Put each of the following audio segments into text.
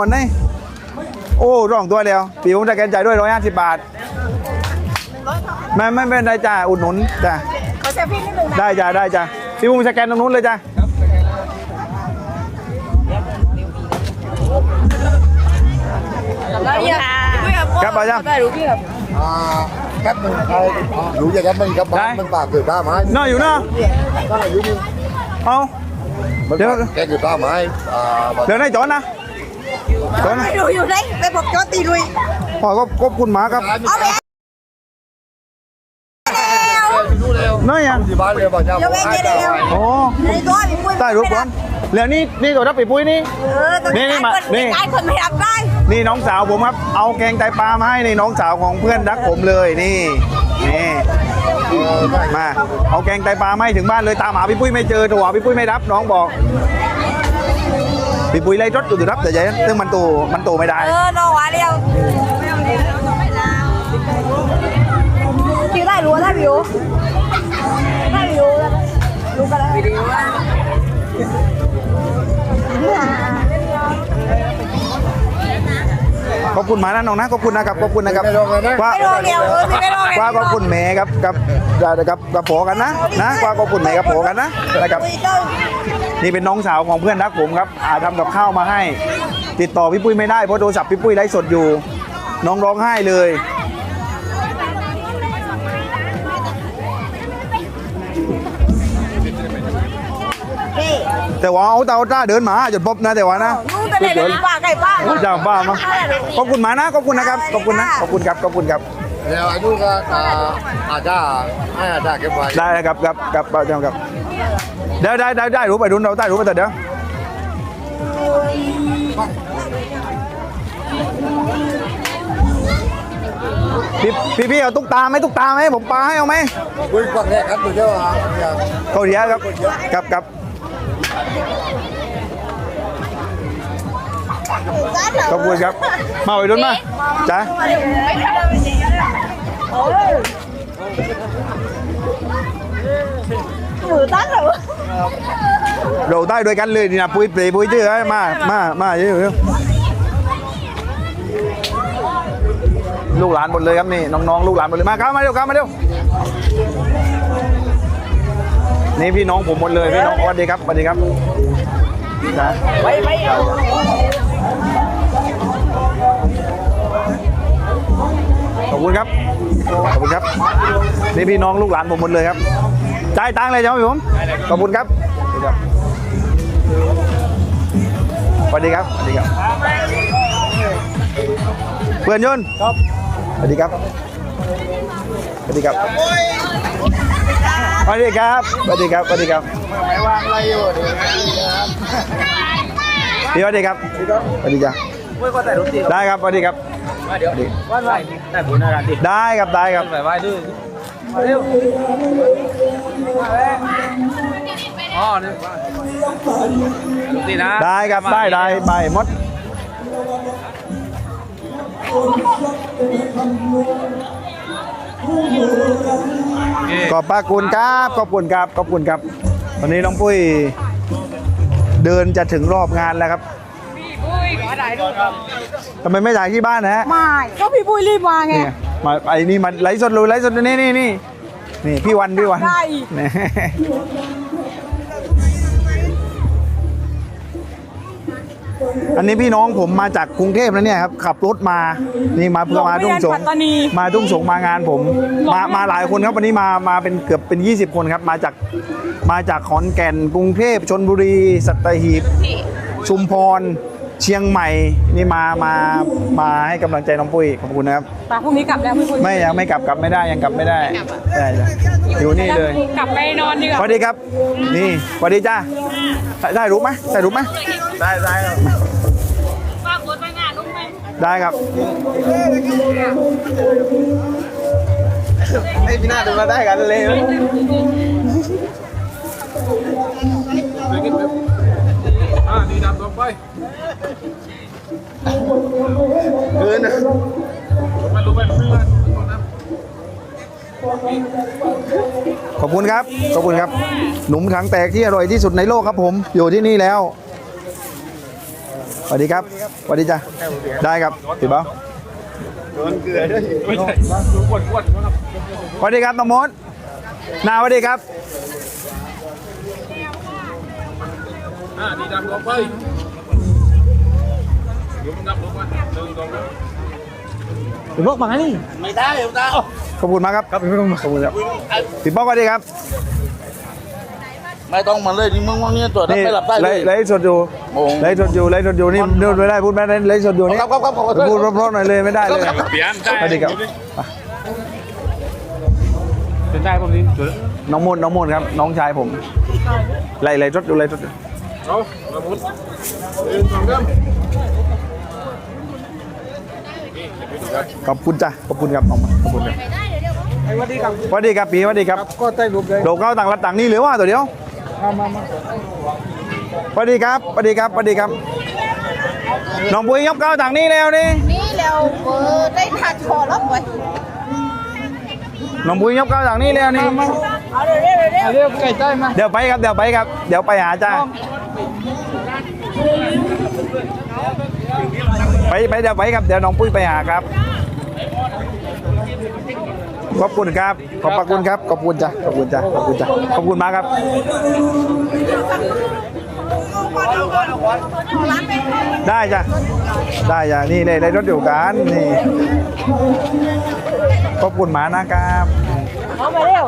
วันนี้โอ้ร่องตัวเดียวปีผมจะแกนใจายด้วยร้อยห้าสิบบาทไม่ไม่ไม่ได้จ้าอุดหนุนจ้าขอเซลฟี่นิดนึงนะได้จ้าได้จ้าพี่บุ้งสแกนตรงนู้นเลยจ้าได้ยังพี่ครับครับเอาจ้าได้รู้พี่ครับอ่าแคปมันเอาหนูอย่าแคปมันครับได้มันปากเกิดตาไม้น่าอยู่นะก็อายุมึงเอามันเดี๋ยวแกเกิดตาไม้อ่าเดี๋ยวได้จอนนะ จอนนะไม่รู้อยู่ไหนไปบอกโจตีลุยพ่อก็ควบคุณหมาครับเอาไปแล้วน้อยยังที่บ้านเลยบอกเจ้าเดี๋ยวเองเดี๋ยวเดี๋ยวโอ้ในตัวพี่ปุ้ยใต้รูปก่อนเหลือนี่นี่ตัวรับปีปุ้ยนี่เออตัวนี่นี่มานี่ได้คนไม่รับได้นี่น้องสาวผมครับ เอาแกงไตปลามาให้นี่น้องสาวของเพื่อนรักผมเลยนี่นี่มาเอาแกงไตปลามาให้ถึงบ้านเลยตามหาพี่ปุ้ยไม่เจอโทรหาพี่ปุ้ยไม่รับน้องบอก พี่ปุ้ยไล่รถอยู่ถึงรับแต่ยัยซึ่งมันโตมันโตไม่ได้ เออน้องหวานเดียวพี่ได้รู้ได้วิวได้วิวรู้กันแล้ววิดี ขอบคุณหมานะน้องนะขอบคุณนะครับขอบคุณนะครับว่าไม่รอเดียวเออพี่ไม่รอเดียวว่าขอบคุณแม่ครับกับกับกับโผกันนะนะว่าขอบคุณแม่กับโผกันนะนะครับปุ้ยเจ้านี่เป็นน้องสาวของเพื่อนรักผมครับอาทำกับข้าวมาให้ ติดต่อพี่ปุ้ยไม่ได้เพราะโทรศัพท์พี่ปุ้ยไลฟ์สดอยู่ น้องร้องไห้เลย แต่ว่าเอาเตาจ้าเดินมาจนพบนะแต่ว่านะนู่นแต่ไหนเลยป้าไก่ป้าจ้าบ้ามาขอบคุณหมานะขอบคุณนะครับขอบคุณนะขอบคุณครับขอบคุณครับแล้วอายุก็อ่าอาจจะให้อาจจะเก็บไว้ได้ครับครับครับครับครับได้ได้ได้ได้รู้ไปดูเราได้รู้ไปแต่เดี๋ยวพี่พี่พี่เอาตุ๊กตาไหมตุ๊กตาไหมผมปาให้เอาไหมคุยฟังแรกครับตัวเจ้าอะเนี่ยเขาเดียวครับครับครับ ขอบคุณครับ มาไปดุนมาจ้าหนูตั้งเหรอเราได้ด้วยกันเลยนี่นะปุ้ยเปรย์ปุ้ยเจื้อมา มา มาเยอะๆลูกหลานหมดเลยครับนี่น้องๆลูกหลานหมดเลยมาครับมาเร็วครับมาเร็ว นี่พี่น้องผมหมดเลยพี่น้องสวัสดีครับสวัสดีครับไปไปขอบคุณครับ ขอบคุณครับ นี่พี่น้องลูกหลานผมหมดเลยครับ จ่ายตังค์เลยจ้าพี่ผม ขอบคุณครับ สวัสดีครับ สวัสดีครับ เพื่อนยนครับ สวัสดีครับ สวัสดีครับสวัสดีครับสวัสดีครับสวัสดีครับไม่วางอะไรอยู่พี่สวัสดีครับสวัสดีจ้าได้ครับสวัสดีครับเดี๋ยวว่าไหวแต่บุญอาการติดได้ครับได้ครับไหวไหวดื้อมาเร็วอ๋อนี่ลูกตีนะได้ครับได้ได้ใบหมด ขอบพระคุณครับขอบคุณครับขอบคุณครับวันนี้น้องปุ้ยเดินจะถึงรอบงานแล้วครับทำไมไม่ถ่ายที่บ้านนะฮะไม่ก็พี่ปุ้ยรีบมาไงนี่ไงมาไอ้นี่มันไลฟ์สดเลยไลฟ์สดนี่นี่นี่นี่พี่วันพี่วัน ได้อีกนี่ อันนี้พี่น้องผมมาจากกรุงเทพนะเนี่ยครับขับรถมานี่มาเพื่อมาทุ่งสงปัตตานีมาทุ่งสงมางานผม มามาหลายคนครับวันนี้มามาเป็นเกือบเป็น 20 คนครับ มาจากมาจากขอนแก่นกรุงเทพชนบุรี สัตหีบชุมพร เชียงใหม่นี่มามามาให้กำลังใจน้องปุ้ยขอบคุณนะครับปาพรุ่งนี้กลับแล้วพี่ปุ้ยไม่ยังไม่กลับกลับไม่ได้ยังกลับไม่ได้ใช่จ้ะอยู่นี่เลยกลับไปนอนดีกสว่าวัสดีครับ นี่สวัสดีจ้าได้ได้รู้ไหมได้รู้ไหมได้ได้ได้ครับ ไอ้พี่หน้าดูมาได้กันเลย อ่าดีดำลงไปเกินนะลงไปลงไปลงไปขอบคุณครับ ขอบคุณครับ หนุ่มถังแตกที่อร่อยที่สุดในโลกครับผม อยู่ที่นี่แล้ว สวัสดีครับ สวัสดีจ้ะ ได้ครับติดเบ้าไม่ใช่อ้วนอ้วนครับสวัสดีครับน้องมดนาสวัสดีครับ อ่าดีดำลงไปลุกนับลุกมาหนึ่งสองสามติดบอกมานี่ไม่ได้ไม่ได้ขอบคุณมากครับครับขอบคุณครับติดบอกสวัสดีครับ ไม่ต้องมาเลยนี่มึงว่าเนี่ยตัวนั้นนี่ไม่หลับได้ไลเลยฟ์ไลฟ์สดอยู่โอ้ไลฟ์สดอยู่ไลฟ์สดอยู่นี่พูดไม่ได้พูดไม่ได้ไลฟ์สดอยู่นี่ครับครับครับขอโทษพูดเพราะๆหน่อยเลยไม่ได้เลยเปลี่ยนได้สวัสดีครับเป็นได้ผมนี่จุดน้องมนต์น้องมนต์ครับ น้องชายผมไล่ไล่รถดูไล่รถดู เอามาหมุนหนึ่งสองสามขอบคุณจ้ะขอบคุณครับน้องขอบคุณครับสวัสดีครับสวัสดีครับพี่สวัสดีครับ ก็ใต้รูปเลยโดดเข้าต่างรัดต่างนี่หรือว่าตัวเดียวมามามาสวัสดีครับสวัสดีครับสวัสดีครับน้องปุ้ยยกเข้าต่างนี่แล้วนี่นี่แล้วเออได้ทัดคอแล้วไปน้องปุ้ยยกเข้าต่างนี่แล้วนี่เอาเร็วเร็วเร็วเรียกไก่ใต้มาเดี๋ยวไปครับเดี๋ยวไปครับเดี๋ยวไปหาจ้า ไปไปเดี๋ยวไปครับเดี๋ยวน้องปุ้ยไปหาครับขอบคุณครับ ขอบพระคุณครับ ขอบคุณจ้ะ ขอบคุณจ้ะ ขอบคุณจ้ะ ขอบคุณมากครับได้จ้ะ ได้จ้ะ นี่เลยในรถเดียวกันนี่ ขอบคุณหมานะครับเอาไปเร็ว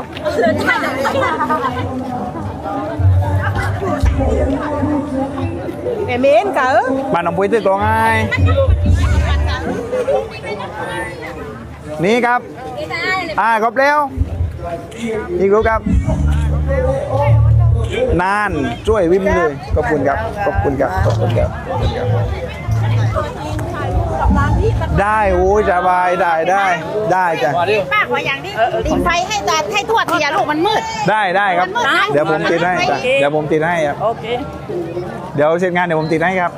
เอเมนเก๋อมาน้องปุ้ยตื้อกลองไงนี่ครับอ่าครบแล้วอีกรู้ครับ นานช่วยวิ่งเลยขอบคุณครับขอบคุณครับขอบคุณครับ ได้โอ้ยสบายได้ได้ได้จ้ะป้ากว่าอย่างนี้ติดไฟให้ตาให้ทั่วทีอะลูกมันมืด ได้ได้ครับเดี๋ยวผมติดให้จ้ะเดี๋ยวผมติดให้ครับ โอเค เดี๋ยวเสร็จงานเดี๋ยวผมติดให้ครับ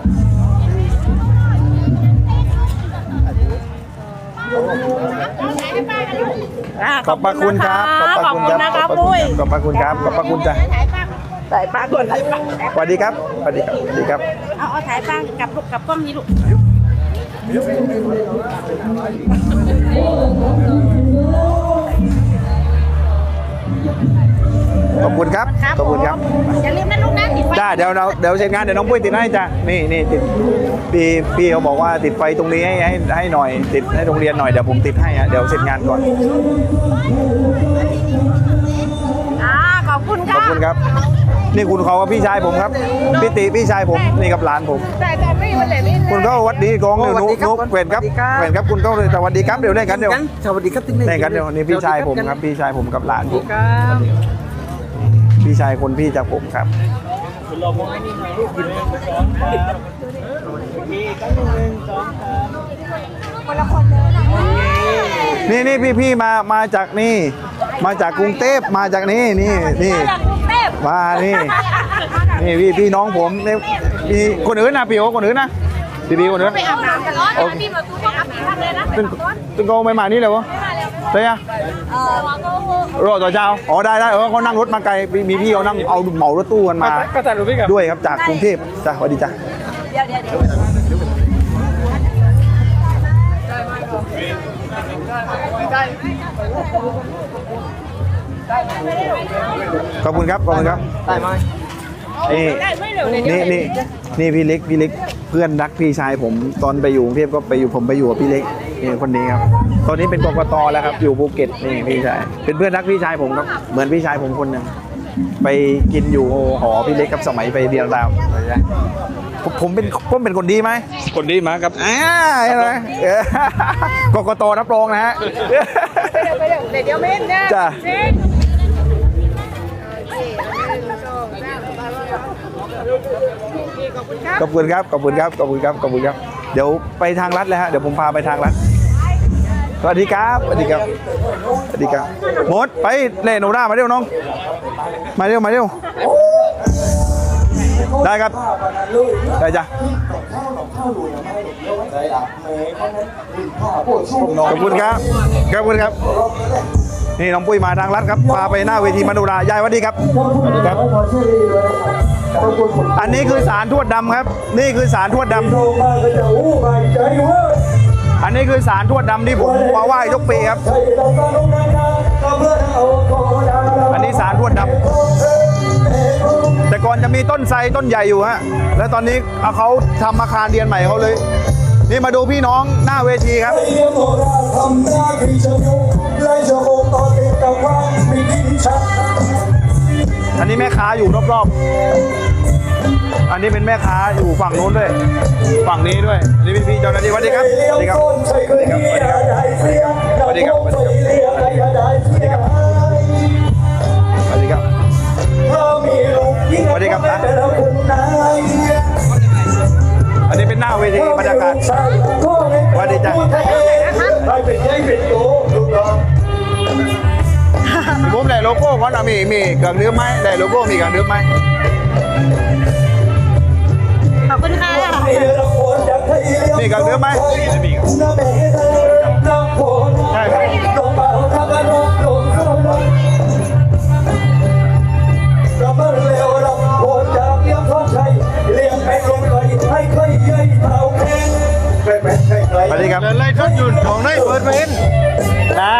ขอบพระคุณครับ ขอบพระคุณครับนะขคอรับบพระคุณปุ้ยครับขอบพระคุณครับขอบพระคุณจ้ะถ่ายป้าก่อนถ่ายป้าสวัสดีครับสวัสดีครับสวัสดีครับ เอาเอาถ่ายป้ากับลูกกับกล้องนี้ลูก ขอบคุณครับ ขอบคุณครับ อย่าลืมนะลูกนะติดไฟได้เดี๋ยวเราเดี๋ยวเสร็จงานเดี๋ยวน้องปุ้ยติดให้จ้ะนี่นี่ติดพี่พี่เขาบอกว่าติดไฟตรงนี้ให้ให้ให้หน่อย ติดให้โรงเรียนหน่อยเดี๋ยวผมติดให้อะเดี๋ยวเสร็จงานก่อน อ่าขอบคุณขค่ะอบคุณครับ นี่คุณเขากับพี่ชายผมครับพี่ติพี่ชายผมนี่กับหลานผม แต่แต่ไม่วันไหนไม่คุณก็วัดดีกองเดี๋ยวนุกนุกเกวนครับเกวนครับคุณก็เลยสวัสดีครับเดี๋ยวเล่นกันเดี๋ยวสวัสดีครับติ๊งเล่นกันเดี๋ยวนี่พี่ชายผมครับพี่ชายผมกับหลานผมครับพี่ชายคนพี่จากผมครับคนละคนเลยนี่นี่พี่พี่มามาจากนี่ มาจากกรุงเทพมาจากนี่นี่นี่จากกรุงเท พมานี่นี่พี่พี่น้องผมนี่มีคนอื่นนะพี่โอคนอื่นนะพี่พี่คนอื่น ไปอาบน้ำกันร้อนนะพี่มาตู้ต้องอาบน้ำเลยนะตึงตึงโกไม่มานี่เลยวะใช่ไหมเออก็รอต่อเช้าอ๋อได้ได้เออเขานั่งรถมาไกลมีมีพี่เขานั่งเอาเหมารถตู้กันมา ก็ใต้รูปพี่กับด้วยครับจากกรุงเทพจ้ะสวัสดีจ้ะเดี๋ยวเดี๋ยวเดี๋ยว ขอบคุณครับขอบคุณครับได้ไหมนี่ได้ไม่เร็วเลยนี่นี่นี่พี่เล็กพี่เล็กเพื่อนรักพี่ชายผมตอนไปอยู่กรุงเทพก็ไปอยู่ผมไปอยู่กับพี่เล็กนี่คนนี้ครับ ตอนนี้เป็นกกตแล้วครับอยู่ภูเก็ตนี่พี่ชายเป็นเพื่อนรักพี่ชายผมครับเหมือนพี่ชายผมคนหนึ่งไปกินอยู่หอพี่เล็กกับสมัยไปเรียนรามผมผมเป็นผมเป็นคนดีไหมคนดีมาครับอ่าใช่ไหมเออกกตรับรองนะฮะไปเร็วไปเร็วเดี๋ยวไม่เห็นนะจ้ะ ขอบคุณครับ ขอบคุณครับ ขอบคุณครับ ขอบคุณครับ เดี๋ยวไปทางลัดเลยฮะ เดี๋ยวผมพาไปทางลัด สวัสดีครับ สวัสดีครับ สวัสดีครับหมดไปเล่นโนด้ามาเร็วน้อง มาเร็ว มาเร็ว ได้ครับ ได้จ้ะขอบคุณครับ ขอบคุณครับนี่น้องปุ้ยมาทางลัดครับ พาไปหน้าเวทีมโนรา ยายวัสดีครับสวัสดีครับ อันนี้คือสารทวดดำครับ นี่คือสารทวดดำโตมาอันนี้คือสารทวดดำที่ผมมาไหว้ทุกปีครับ อันนี้สารทวดดำแต่ก่อนจะมีต้นไทรต้นใหญ่อยู่ฮะ แล้วตอนนี้เเขาทำอาคารเรียนใหม่เขาเลย นี่มาดูพี่น้องหน้าเวทีครับไอันนี้แม่ค้าอยู่รอบๆ อันนี้เป็นแม่ค้าอยู่ฝั่งนู้นด้วย ฝั่งนี้ด้วยนี่พี่พี่ๆเจ้าหน้าที่สวัสดีครับสวัสดีครับสวัสดีครับสวัสดีครับสวัสดีครับสวัสดีครับ ไม่มีครับใช่ครับลงเบาทำกันลงลงลงเราเมื่อเร็วเราโหดจากเลี้ยงท้องชัยเลี้ยงแพงลงไปให้เคยยัยเท่าแข็งเนแม่ครสวัสดีครับไล่ชดหยุดของได้เปิดเพลงนะ